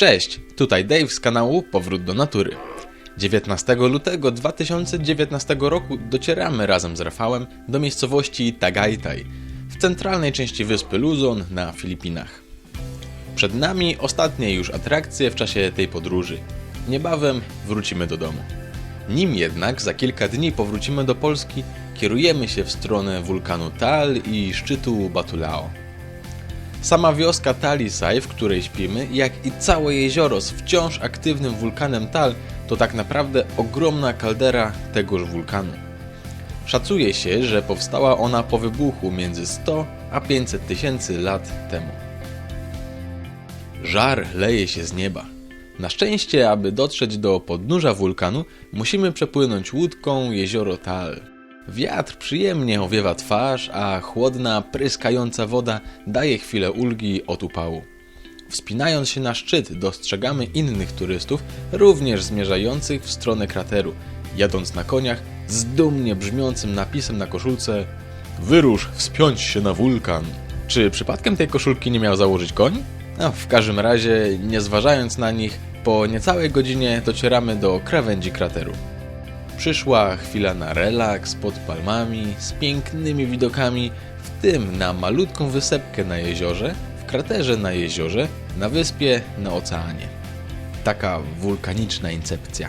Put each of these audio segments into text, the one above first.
Cześć, tutaj Dave z kanału Powrót do Natury. 19 lutego 2019 roku docieramy razem z Rafałem do miejscowości Tagaytay w centralnej części wyspy Luzon na Filipinach. Przed nami ostatnie już atrakcje w czasie tej podróży. Niebawem wrócimy do domu. Nim jednak za kilka dni powrócimy do Polski, kierujemy się w stronę wulkanu Tal i szczytu Batulao. Sama wioska Talisay, w której śpimy, jak i całe jezioro z wciąż aktywnym wulkanem Tal, to tak naprawdę ogromna kaldera tegoż wulkanu. Szacuje się, że powstała ona po wybuchu między 100 a 500 tysięcy lat temu. Żar leje się z nieba. Na szczęście, aby dotrzeć do podnóża wulkanu, musimy przepłynąć łódką jezioro Tal. Wiatr przyjemnie owiewa twarz, a chłodna, pryskająca woda daje chwilę ulgi od upału. Wspinając się na szczyt, dostrzegamy innych turystów, również zmierzających w stronę krateru, jadąc na koniach z dumnie brzmiącym napisem na koszulce Wyrusz, wspiąć się na wulkan. Czy przypadkiem tej koszulki nie miał założyć koń? No, w każdym razie, nie zważając na nich, po niecałej godzinie docieramy do krawędzi krateru. Przyszła chwila na relaks pod palmami, z pięknymi widokami, w tym na malutką wysepkę na jeziorze, w kraterze na jeziorze, na wyspie, na oceanie. Taka wulkaniczna incepcja.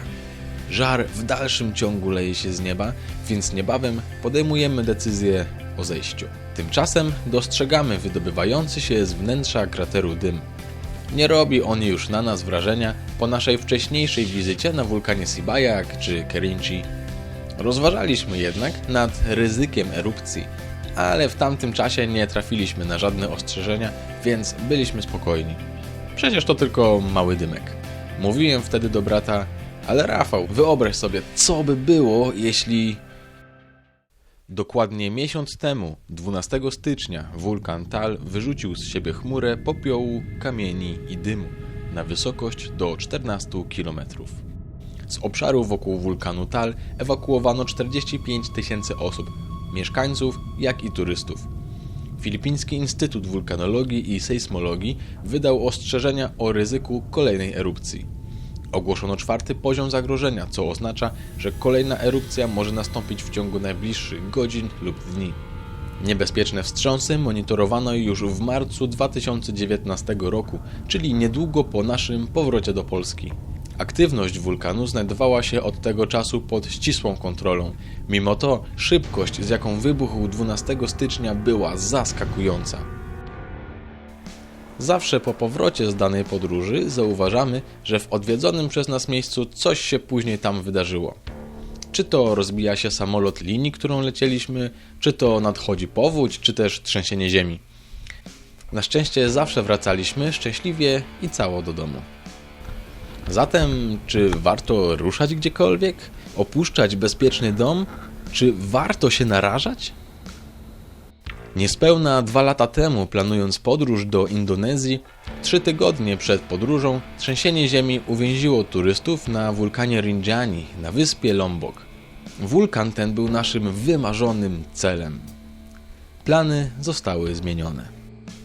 Żar w dalszym ciągu leje się z nieba, więc niebawem podejmujemy decyzję o zejściu. Tymczasem dostrzegamy wydobywający się z wnętrza krateru dym. Nie robi on już na nas wrażenia po naszej wcześniejszej wizycie na wulkanie Sibayak czy Kerinci. Rozważaliśmy jednak nad ryzykiem erupcji, ale w tamtym czasie nie trafiliśmy na żadne ostrzeżenia, więc byliśmy spokojni. Przecież to tylko mały dymek. Mówiłem wtedy do brata, ale Rafał, wyobraź sobie, co by było, jeśli Dokładnie miesiąc temu, 12 stycznia, wulkan Tal wyrzucił z siebie chmurę popiołu, kamieni i dymu na wysokość do 14 km. Z obszaru wokół wulkanu Tal ewakuowano 45 tysięcy osób, mieszkańców jak i turystów. Filipiński Instytut Wulkanologii i Sejsmologii wydał ostrzeżenia o ryzyku kolejnej erupcji. Ogłoszono czwarty poziom zagrożenia, co oznacza, że kolejna erupcja może nastąpić w ciągu najbliższych godzin lub dni. Niebezpieczne wstrząsy monitorowano już w marcu 2019 roku, czyli niedługo po naszym powrocie do Polski. Aktywność wulkanu znajdowała się od tego czasu pod ścisłą kontrolą. Mimo to szybkość, z jaką wybuchł 12 stycznia, była zaskakująca. Zawsze po powrocie z danej podróży zauważamy, że w odwiedzonym przez nas miejscu coś się później tam wydarzyło. Czy to rozbija się samolot linii, którą lecieliśmy, czy to nadchodzi powódź, czy też trzęsienie ziemi. Na szczęście zawsze wracaliśmy szczęśliwie i cało do domu. Zatem, czy warto ruszać gdziekolwiek? Opuszczać bezpieczny dom? Czy warto się narażać? Niespełna dwa lata temu, planując podróż do Indonezji, trzy tygodnie przed podróżą trzęsienie ziemi uwięziło turystów na wulkanie Rinjani na wyspie Lombok. Wulkan ten był naszym wymarzonym celem. Plany zostały zmienione.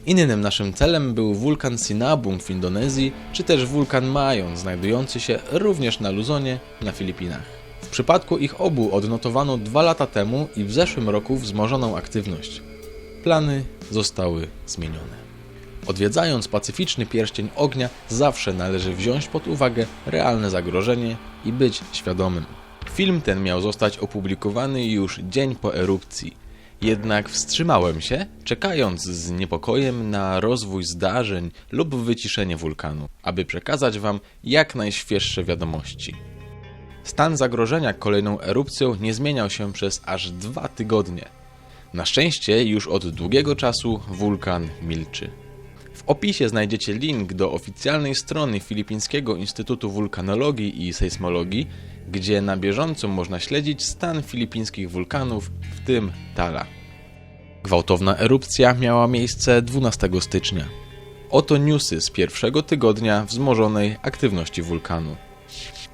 Innym naszym celem był wulkan Sinabung w Indonezji, czy też wulkan Mayon, znajdujący się również na Luzonie, na Filipinach. W przypadku ich obu odnotowano dwa lata temu i w zeszłym roku wzmożoną aktywność plany zostały zmienione. Odwiedzając pacyficzny pierścień ognia, zawsze należy wziąć pod uwagę realne zagrożenie i być świadomym. Film ten miał zostać opublikowany już dzień po erupcji. Jednak wstrzymałem się, czekając z niepokojem na rozwój zdarzeń lub wyciszenie wulkanu, aby przekazać Wam jak najświeższe wiadomości. Stan zagrożenia kolejną erupcją nie zmieniał się przez aż dwa tygodnie. Na szczęście już od długiego czasu wulkan milczy. W opisie znajdziecie link do oficjalnej strony Filipińskiego Instytutu Wulkanologii i Sejsmologii, gdzie na bieżąco można śledzić stan filipińskich wulkanów, w tym Tala. Gwałtowna erupcja miała miejsce 12 stycznia. Oto newsy z pierwszego tygodnia wzmożonej aktywności wulkanu.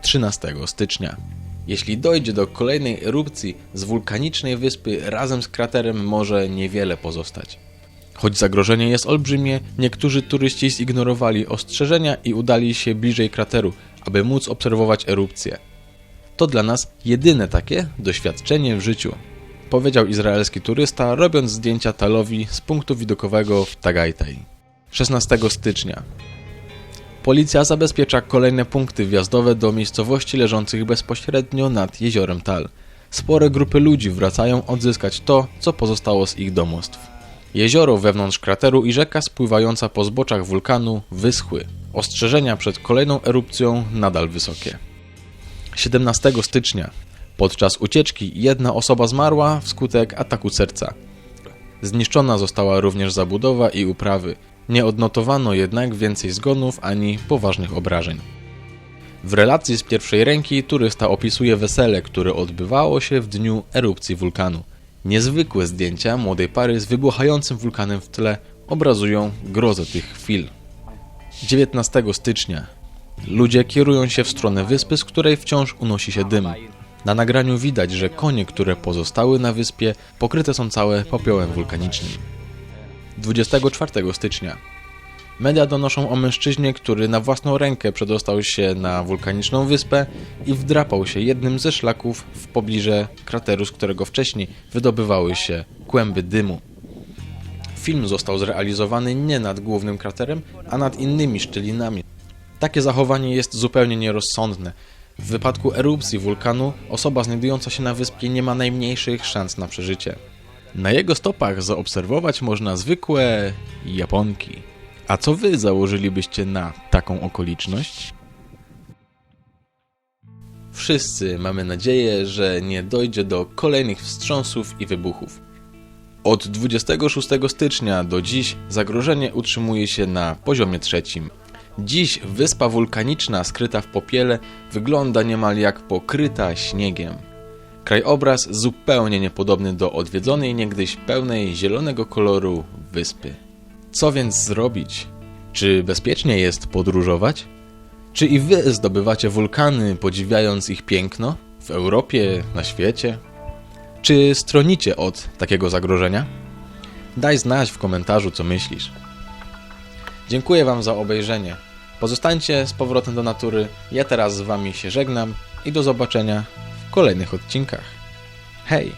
13 stycznia. Jeśli dojdzie do kolejnej erupcji z wulkanicznej wyspy razem z kraterem może niewiele pozostać. Choć zagrożenie jest olbrzymie, niektórzy turyści zignorowali ostrzeżenia i udali się bliżej krateru, aby móc obserwować erupcję. To dla nas jedyne takie doświadczenie w życiu, powiedział izraelski turysta, robiąc zdjęcia Talowi z punktu widokowego w Tagaytay. 16 stycznia. Policja zabezpiecza kolejne punkty wjazdowe do miejscowości leżących bezpośrednio nad jeziorem Tal. Spore grupy ludzi wracają odzyskać to, co pozostało z ich domostw. Jezioro wewnątrz krateru i rzeka spływająca po zboczach wulkanu wyschły. Ostrzeżenia przed kolejną erupcją nadal wysokie. 17 stycznia. Podczas ucieczki jedna osoba zmarła wskutek ataku serca. Zniszczona została również zabudowa i uprawy. Nie odnotowano jednak więcej zgonów ani poważnych obrażeń. W relacji z pierwszej ręki turysta opisuje wesele, które odbywało się w dniu erupcji wulkanu. Niezwykłe zdjęcia młodej pary z wybuchającym wulkanem w tle obrazują grozę tych chwil. 19 stycznia. Ludzie kierują się w stronę wyspy, z której wciąż unosi się dym. Na nagraniu widać, że konie, które pozostały na wyspie, pokryte są całe popiołem wulkanicznym. 24 stycznia. Media donoszą o mężczyźnie, który na własną rękę przedostał się na wulkaniczną wyspę i wdrapał się jednym ze szlaków w pobliże krateru, z którego wcześniej wydobywały się kłęby dymu. Film został zrealizowany nie nad głównym kraterem, a nad innymi szczelinami. Takie zachowanie jest zupełnie nierozsądne. W wypadku erupcji wulkanu osoba znajdująca się na wyspie nie ma najmniejszych szans na przeżycie. Na jego stopach zaobserwować można zwykłe japonki. A co wy założylibyście na taką okoliczność? Wszyscy mamy nadzieję, że nie dojdzie do kolejnych wstrząsów i wybuchów. Od 26 stycznia do dziś zagrożenie utrzymuje się na poziomie trzecim. Dziś wyspa wulkaniczna skryta w popiele wygląda niemal jak pokryta śniegiem. Krajobraz zupełnie niepodobny do odwiedzonej niegdyś pełnej zielonego koloru wyspy. Co więc zrobić? Czy bezpiecznie jest podróżować? Czy i wy zdobywacie wulkany, podziwiając ich piękno? W Europie, na świecie? Czy stronicie od takiego zagrożenia? Daj znać w komentarzu, co myślisz. Dziękuję Wam za obejrzenie. Pozostańcie z powrotem do natury. Ja teraz z Wami się żegnam i do zobaczenia kolejnych odcinkach. Hej!